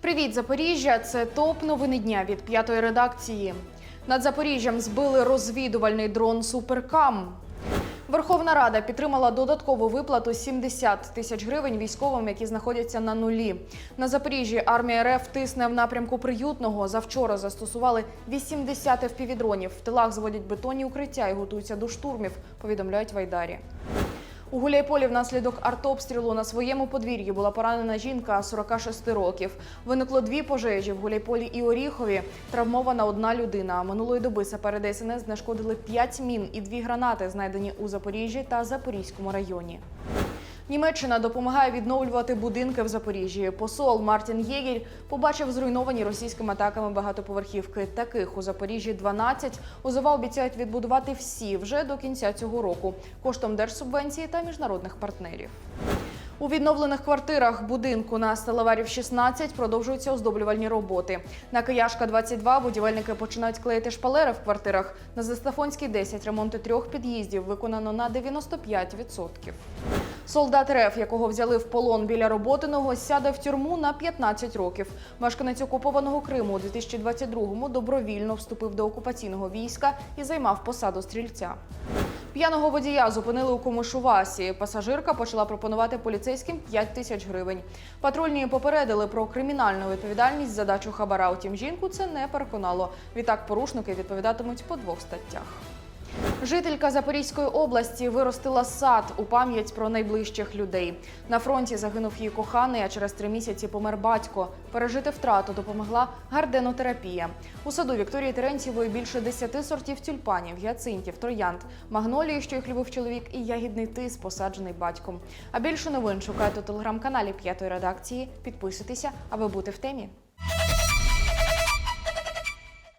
Привіт, Запоріжжя! Це топ новини дня від п'ятої редакції. Над Запоріжжям збили розвідувальний дрон Суперкам. Верховна Рада підтримала додаткову виплату 70 тисяч гривень військовим, які знаходяться на нулі. На Запоріжжі армія РФ тисне в напрямку приютного. Завчора застосували 80 впівдронів. В тилах зводять бетонні укриття і готуються до штурмів. Повідомляють в Айдарі. У Гуляйполі внаслідок артобстрілу на своєму подвір'ї була поранена жінка 46 років. Виникло дві пожежі в Гуляйполі і Оріхові. Травмована одна людина. Минулої доби сапери ДСНС знешкодили 5 мін і дві гранати, знайдені у Запоріжжі та Запорізькому районі. Німеччина допомагає відновлювати будинки в Запоріжжі. Посол Мартін Єгель побачив зруйновані російськими атаками багатоповерхівки. Таких у Запоріжжі 12. УЗВА обіцяють відбудувати всі вже до кінця цього року коштом держсубвенції та міжнародних партнерів. У відновлених квартирах будинку на Сталеварів 16 продовжуються оздоблювальні роботи. На Кияшка 22 будівельники починають клеїти шпалери в квартирах. На Застафонській 10 ремонти трьох під'їздів виконано на 95%. Солдат РФ, якого взяли в полон біля роботиного, сяде в тюрму на 15 років. Мешканець окупованого Криму у 2022-му добровільно вступив до окупаційного війська і займав посаду стрільця. П'яного водія зупинили у Комишувасі. Пасажирка почала пропонувати поліцейським 5 тисяч гривень. Патрульні попередили про кримінальну відповідальність за дачу хабара. Утім, жінку це не переконало. Відтак порушники відповідатимуть по двох статтях. Жителька Запорізької області виростила сад у пам'ять про найближчих людей. На фронті загинув її коханий, а через три місяці помер батько. Пережити втрату допомогла гарденотерапія. У саду Вікторії Терентьєвої більше десяти сортів тюльпанів, гіацинтів, троянд, магнолії, що їх любив чоловік, і ягідний тис, посаджений батьком. А більше новин шукайте у телеграм-каналі п'ятої редакції. Підписуйтеся, аби бути в темі.